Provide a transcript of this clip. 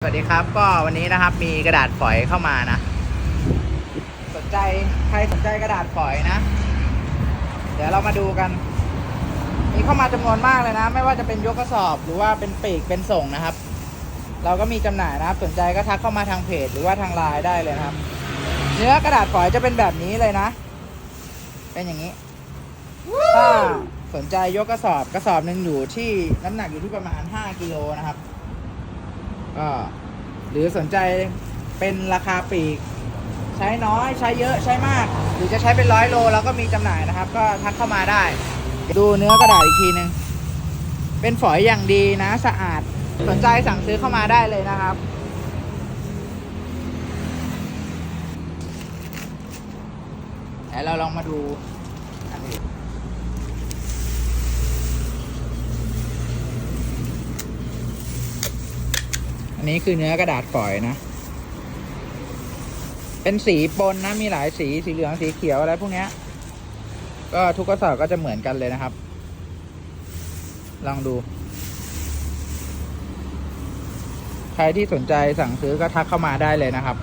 สวัสดีครับก็วันนี้นะครับมีกระดาษฝอยเข้ามานะ สนใจใครสนใจกระดาษฝอยนะ เดี๋ยวเรามาดูกัน มีเข้ามาจำนวนมากเลยนะ ไม่ว่าจะเป็นยกกระสอบหรือว่าเป็นปีกเป็นส่งนะครับ เราก็มีจำหน่ายนะครับสนใจก็ทักเข้ามาทางเพจหรือว่าทางไลน์ได้เลยนะครับ เนื้อกระดาษฝอยจะเป็นแบบนี้เลยนะ เป็นอย่างนี้ถ้าสนใจยกกระสอบกระสอบหนึ่งอยู่ที่น้ำหนักอยู่ที่ประมาณ5กิโลนะครับ ก็หรือสนใจเป็นราคาปีก ใช้น้อยใช้เยอะใช้มาก หรือจะใช้เป็นร้อยโลเราก็มีจำหน่ายนะครับ ก็ทักเข้ามาได้ ดูเนื้อกระดาษอีกทีหนึ่งเป็นฝอยอย่างดีนะสะอาดสนใจสั่งซื้อเข้ามาได้เลยนะครับแล้วเราลองมาดูอันอื่น อันนี้คือเนื้อกระดาษฝอยนะ เป็นสีปนนะมีหลายสีสีเหลืองสีเขียวอะไรพวกเนี้ย ก็ทุกกระสอบก็จะเหมือนกันเลยนะครับ ลองดู ใครที่สนใจสั่งซื้อก็ทักเข้ามาได้เลยนะครับ